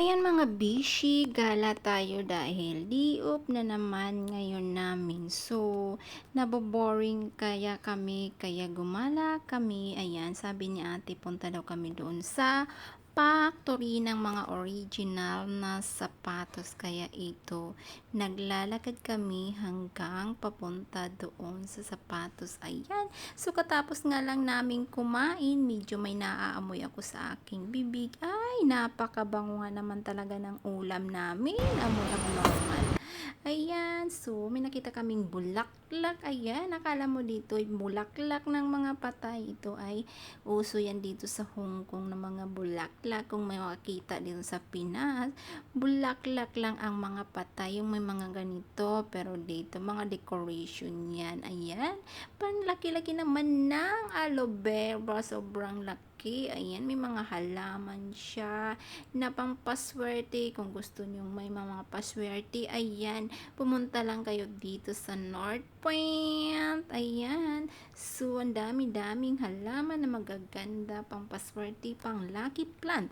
Ayan mga bishi, gala tayo dahil diop na naman ngayon namin. So, naboboring kaya kami, kaya gumala kami. Ayan, sabi ni ate, punta daw kami doon sa factory ng mga original na sapatos. Kaya ito, naglalakad kami hanggang papunta doon sa sapatos. Ayan, so katapos nga lang namin kumain, medyo may naaamoy ako sa aking bibig. Ay, napakabango nga naman talaga ng ulam namin. Amoy abnormal. Ayan, so may nakita kaming bulaklak. Ayan, akala mo dito ay bulaklak ng mga patay. Ito ay uso yan dito sa Hong Kong ng mga bulaklak. Kung may makakita dito sa Pinas, bulaklak lang ang mga patay. Yung may mga ganito, pero dito mga decoration yan. Ayan, panlaki-laki naman ng aloe vera. Sobrang laki malaki. Ayan, may mga halaman siya na pampaswerte. Kung gusto nyo may mga paswerte, ayan, pumunta lang kayo dito sa North Point. Ayan. So, ang dami-daming halaman na magaganda, pampaswerte, pang lucky plant.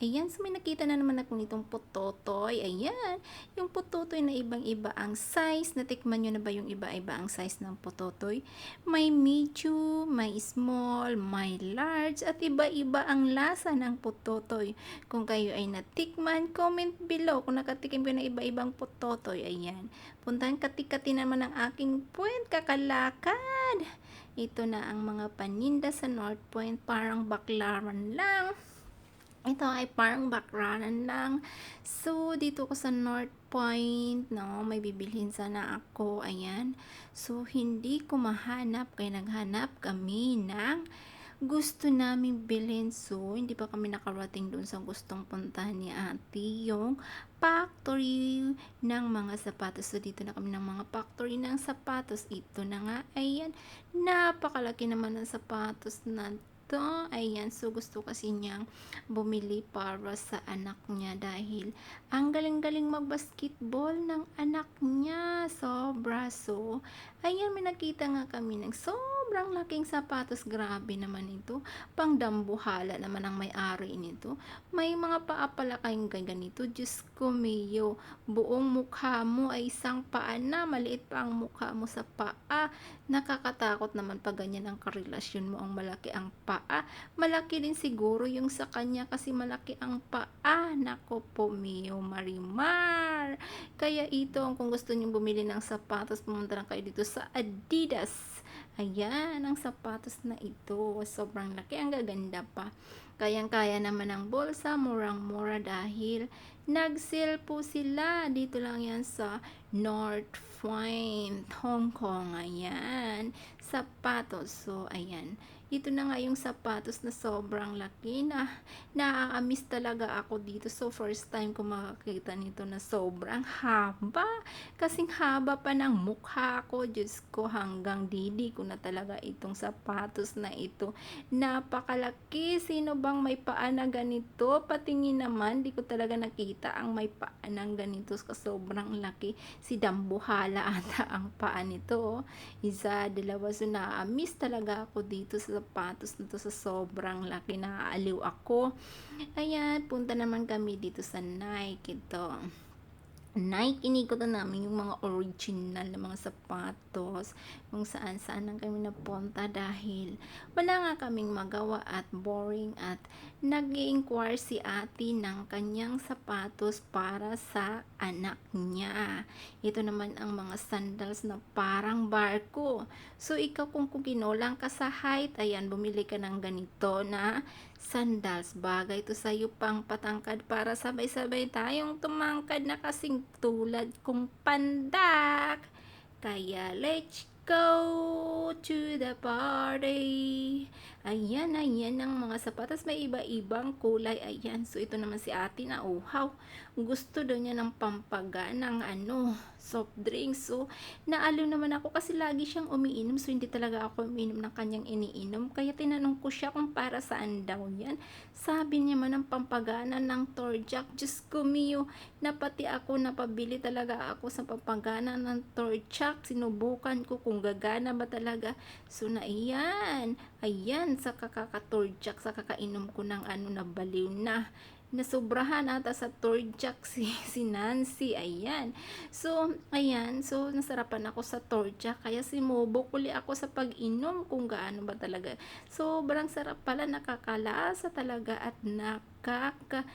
Ayan, so may nakita na naman ako nitong putotoy. Ayan, yung putotoy na ibang-iba ang size. Natikman nyo na ba yung iba-iba ang size ng putotoy? May medium, may small, may large, at iba-iba ang lasa ng putotoy. Kung kayo ay natikman, comment below kung nakatikim kayo ng iba-ibang putotoy. Ayan, puntahan katikati naman ang aking point kakalakad. Ito na ang mga paninda sa North Point, parang baklaran lang ito ay parang background lang. So, dito ko sa North Point, no, may bibilhin sana ako. Ayan. So, hindi ko mahanap. Kaya naghanap kami ng gusto namin bilhin. So, hindi pa kami nakarating doon sa gustong puntahan ni ate. Yung factory ng mga sapatos. So, dito na kami ng mga factory ng sapatos. Ito na nga. Ayan. Napakalaki naman ng sapatos na ito. Ayan, so gusto kasi niyang bumili para sa anak niya dahil ang galing-galing mag-basketball ng anak niya. Sobra. So, ayan, may nakita nga kami ng sobrang laking sapatos. Grabe naman ito. Pang dambuhala naman ang may-ari nito. May mga paa pala kayong ganito. Diyos ko, Mayo. Buong mukha mo ay isang paa na. Maliit pa ang mukha mo sa paa. Nakakatakot naman pag ganyan ang karelasyon mo ang malaki ang paa. Malaki din siguro yung sa kanya kasi malaki ang paa. Nako po, Mio Marimar. Kaya ito, kung gusto niyo bumili ng sapatos, pumunta lang kayo dito sa Adidas. Ayan, ang sapatos na ito. Sobrang laki. Ang gaganda pa. Kayang-kaya naman ang bulsa, murang-mura dahil nag-sale po sila. Dito lang yan sa North Point, Hong Kong. Ayan, sapatos. So, ayan. Ito na nga yung sapatos na sobrang laki na naaamis talaga ako dito. So, first time ko makakita nito na sobrang haba. Kasing haba pa ng mukha ko. Diyos ko, hanggang didi ko na talaga itong sapatos na ito. Napakalaki. Sino bang may paa na ganito? Patingin naman, di ko talaga nakita ang may paa ng ganito. Sobrang laki. Si Dambuhala ata ang paa nito. Isa, dalawa. So, naaamis talaga ako dito sa sapatos na to sa sobrang laki na aliw ako. Ayan, punta naman kami dito sa Nike ito. Nike, inikutan namin yung mga original na mga sapatos kung saan saan lang kami napunta dahil wala nga kaming magawa at boring at nag inquire si ate ng kanyang sapatos para sa anak niya. Ito naman ang mga sandals na parang barko. So, ikaw kung kukinolang ka sa height, ayan, bumili ka ng ganito na sandals. Bagay to sa'yo pang patangkad para sabay-sabay tayong tumangkad na kasing tulad kong pandak. Kaya let's go to the party. Ayan, ayan ang mga sapatos. May iba-ibang kulay. Ayan. So, ito naman si ate na uhaw. Gusto daw niya ng pampaga ng ano, soft drinks. So, naalo naman ako kasi lagi siyang umiinom. So, hindi talaga ako umiinom ng kanyang iniinom. Kaya tinanong ko siya kung para saan daw yan. Sabi niya man ang pampagana ng Torjak. Diyos ko, Mio, na pati ako napabili talaga ako sa pampagana ng Torjak. Sinubukan ko kung gagana ba talaga. So, na iyan. Ayan, sa kakakatorjak, sa kakainom ko ng ano na baliw na. Nasobrahan ata sa torjak si, si Nancy. Ayan. So, ayan. So, nasarapan ako sa torjak. Kaya sumubok uli ako sa pag-inom kung gaano ba talaga. Sobrang sarap pala. Nakakalasa talaga at nakakainit.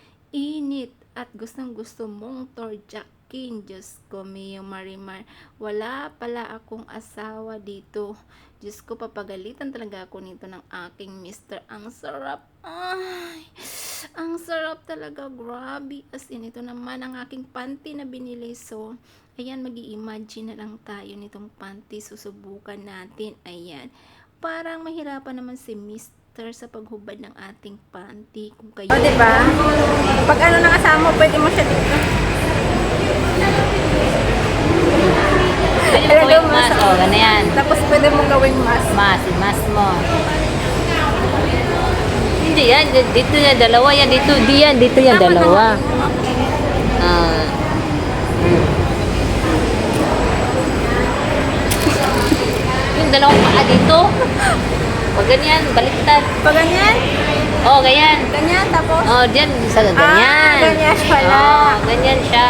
At gustong gusto mong torjak king. Diyos ko, Mio Marimar. Wala pala akong asawa dito. Diyos ko, papagalitan talaga ako nito ng aking mister. Ang sarap. Ay, ang sarap talaga. Grabe. As in, ito naman ang aking panty na binili. So, ayan, mag imagine na lang tayo nitong panty. Susubukan natin. Ayan. Parang mahirapan naman si mister sa paghubad ng ating panty. Kung kayo... O, diba? Pag ano ng asawa mo, pwede mo siya dito. Pwede mo gawing mas. mas- O, ganyan. Tapos pwede mo gawing mas. Mas, mas mo. Hindi yan. di- Dito yan, dalawa yan. Dito, di yan. Dito yan, dalawa. Ah. yung dalawang paa dito. Pag ganyan, baliktad. Pag ganyan, Oh, ganyan. ganyan, tapos, Oh, diyan, sa ganyan. Ah, ganyan pala. Oh, ganyan siya.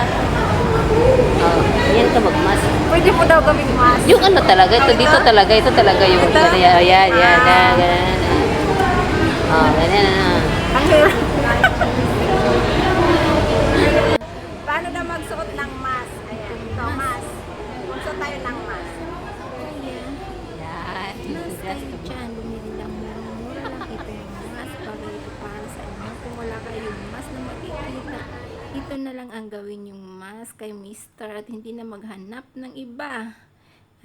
Oh, ganyan ka magmas. pwede mo daw gawing mas. Yung ano talaga, ito Ito? dito talaga, ito talaga yung ganyan, yan, yan, Ah. yan, ganyan. Oh, ganyan na. Ang hirap. Paano na magsuot ng mas? Ayan, ito, mas. Magsuot tayo ng mas. Ayan. Yan. Mas kayo dyan, bumili lang mura lang ito yung mas bagay ito para sa inyo. Kung wala kayong mas na makikita, ito na lang ang gawin yung mas kay mister at hindi na maghanap ng iba.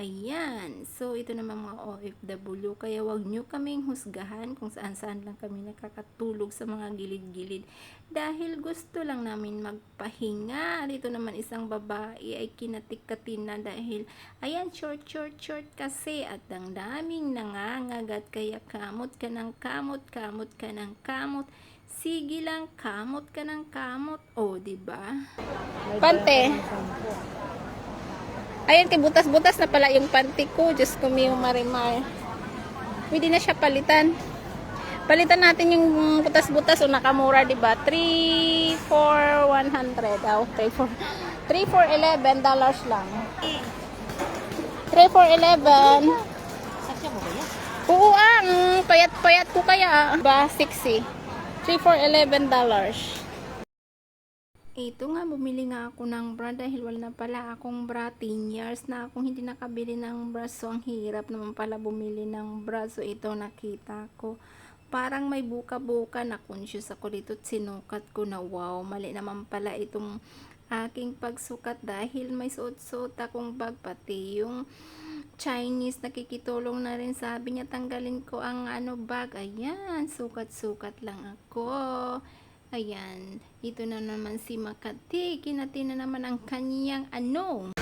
Ayan. So, ito naman mga OFW. Kaya wag nyo kaming husgahan kung saan-saan lang kami nakakatulog sa mga gilid-gilid. Dahil gusto lang namin magpahinga. At ito naman isang babae ay kinatik-katin na dahil ayan, short, short, short kasi. At ang daming nangangagat. Kaya kamot ka ng kamot, kamot ka ng kamot. Sige lang, kamot ka ng kamot. O, di ba? Pante. Ayan, kay butas-butas na pala yung panty ko. Diyos ko, Mio Marimar. Pwede na siya palitan. Palitan natin yung butas-butas o nakamura, di ba? 3 for 100. Oh, 3 for 3 for 11 dollars lang. 3 for 11. Sasya mo ba yan? Oo, ang payat-payat ko kaya. Ba, 60. 3 for 11 dollars. Ito nga, bumili nga ako ng bra dahil wala na pala akong bra. 10 years na akong hindi nakabili ng bra. So, ang hirap naman pala bumili ng bra. So, ito nakita ko. Parang may buka-buka na conscious ako dito. at Sinukat ko na wow, mali naman pala itong aking pagsukat dahil may suot-suot akong bag pati yung Chinese nakikitulong na rin sabi niya tanggalin ko ang ano bag ayan sukat-sukat lang ako Ayan, ito na naman si Makati. Kinati na naman ang kanyang ano.